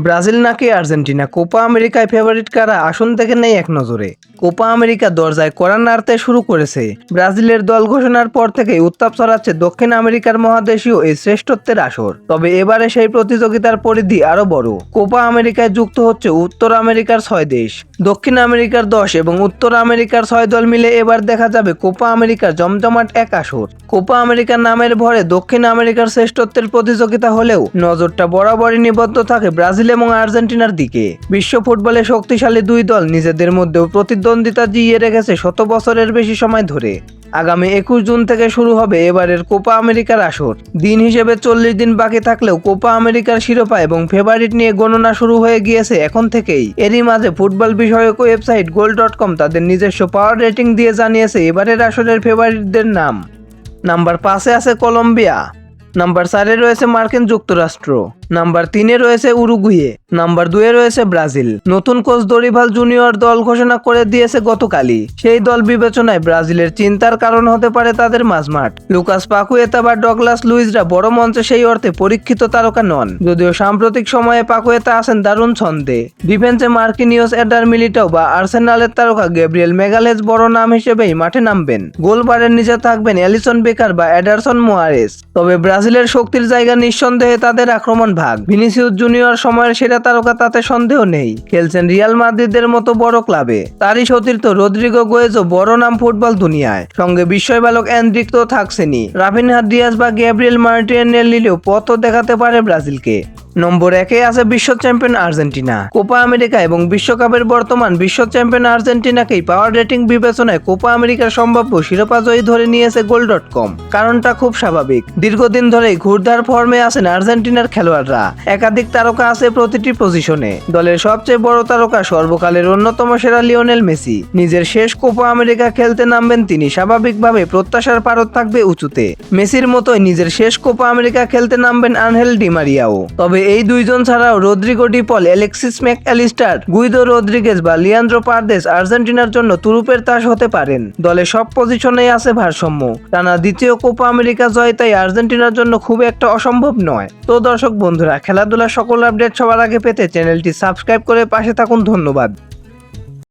Brazil নাকি Argentina? Copa আমেরিকায় favourite কারা? আসন থেকে নেই এক নজরে। কোপা আমেরিকা দরজায় কড়া নাড়তে শুরু করেছে। ব্রাজিলের দল ঘোষণার পর থেকেই উত্তাপ ছড়াচ্ছে দক্ষিণ আমেরিকার মহাদেশীয় এই শ্রেষ্ঠত্বের আসর। তবে এবারে সেই প্রতিযোগিতার পরিধি আরও বড়। কোপা আমেরিকায় যুক্ত হচ্ছে উত্তর আমেরিকার ছয় দেশ। দক্ষিণ আমেরিকার দশ এবং উত্তর আমেরিকার ছয় দল মিলে এবার দেখা যাবে কোপা আমেরিকার জমজমাট এক আসর। কোপা আমেরিকার নামের ভরে দক্ষিণ আমেরিকার শ্রেষ্ঠত্বের প্রতিযোগিতা হলেও নজরটা বরাবরই নিবদ্ধ থাকে ব্রাজিল এবং আর্জেন্টিনার দিকে। বিশ্ব ফুটবলে শক্তিশালী দুই দল নিজেদের মধ্যেও প্রতিদ্বন্দ্বিতা জিয়ে রেখেছে শত বছরের বেশি সময় ধরে। আগামী একুশ জুন থেকে শুরু হবে এবারের কোপা আমেরিকার আসর। দিন হিসেবে চল্লিশ দিন বাকি থাকলেও কোপা আমেরিকার শিরোপা এবং ফেভারিট নিয়ে গণনা শুরু হয়ে গিয়েছে এখন থেকেই। এরই মাঝে ফুটবল বিষয়ক ওয়েবসাইট গোল ডট কম তাদের নিজস্ব পাওয়ার রেটিং দিয়ে জানিয়েছে এবারের আসরের ফেভারিটদের নাম। নাম্বার পাঁচে আছে কলম্বিয়া। নাম্বার চারে রয়েছে মার্কিন যুক্তরাষ্ট্র। নাম্বার তিনে রয়েছে উরুগুয়ে, নাম্বার দুয়ে রয়েছে ব্রাজিল। নতুন কোচ দরিভাল জুনিয়র দল ঘোষণা করে দিয়েছে গতকালই। সেই দল বিবেচনায় ব্রাজিলের চিন্তার কারণ হতে পারে তাদের মাঝমাঠ। লুকাস পাকুয়েতা বা ডগলাস লুইসরা বড় মঞ্চে সেই অর্থে পরীক্ষিত তারকা নন। যদিও সাম্প্রতিক সময়ে পাকুয়েতা আছেন দারুণ ছন্দে। ডিফেন্সে মার্কিনিয়স এডার মিলিটাও বা আর্সেনালের তারকা গ্যাব্রিয়েল মেগালেজ বড় নাম হিসেবেই মাঠে নামবেন। গোলবারের নিচে থাকবেন অ্যালিসন বেকার বা এডারসন মোয়ারেস। তবে ব্রাজিলের শক্তির জায়গা নিঃসন্দেহে তাদের আক্রমণ ভাগ ভিনিসিউস জুনিয়র সময়ের সেরা তারকা তাতে সন্দেহ নেই। খেলছেন রিয়াল মাদ্রিদের মতো বড় ক্লাবে। তারই সতীর্থ রদ্রিগো গোয়েজও বড় নাম ফুটবল দুনিয়ায়। সঙ্গে বিস্ময় বালক অ্যান্ড্রিক তো থাকছেনই। রাফিনহা ডিয়াস বা গ্যাব্রিয়েল মার্টিনেল নিলেও পথ দেখাতে পারে ব্রাজিলকে। নম্বর একে আছে বিশ্ব চ্যাম্পিয়ন আর্জেন্টিনা, কোপা আমেরিকা এবং বিশ্বকাপের বর্তমান বিশ্ব চ্যাম্পিয়ন আর্জেন্টিনাকেই পাওয়ার রেটিং বিবেচনায় কোপা আমেরিকার সম্ভাব্য শিরোপা জয়ী ধরে নিয়েছে গোল ডট কম। কারণটা খুব স্বাভাবিক। দীর্ঘদিন ধরেই ঘুরধার ফর্মে আছেন আর্জেন্টিনার খেলোয়াড়রা। একাধিক তারকা আছে প্রতিটি পজিশনে। দলের সবচেয়ে বড় তারকা সর্বকালের অন্যতম সেরা লিওনেল মেসি। নিজের শেষ কোপা আমেরিকা খেলতে নামবেন তিনি স্বাভাবিকভাবে প্রত্যাশার পারত থাকবে উঁচুতে। মেসির মতোই নিজের শেষ কোপা আমেরিকা খেলতে নামবেন আনহেল ডিমারিয়াও তবে এই দুইজন ছাড়াও Rodrigo De Paul Alexis Mac Allister Guido Rodriguez বা লিয়ান্দ্রো পারদেস আর্জেন্টিনার জন্য তুরুপের তাস হতে পারেন। দলে সব পজিশনেই আছে ভারসাম্য। টানা দ্বিতীয় কোপা আমেরিকা জয় তাই আর্জেন্টিনার জন্য খুব একটা অসম্ভব নয়। তো দর্শক বন্ধুরা, খেলাধুলার সকল আপডেট সবার আগে পেতে চ্যানেলটি সাবস্ক্রাইব করে পাশে থাকুন। ধন্যবাদ।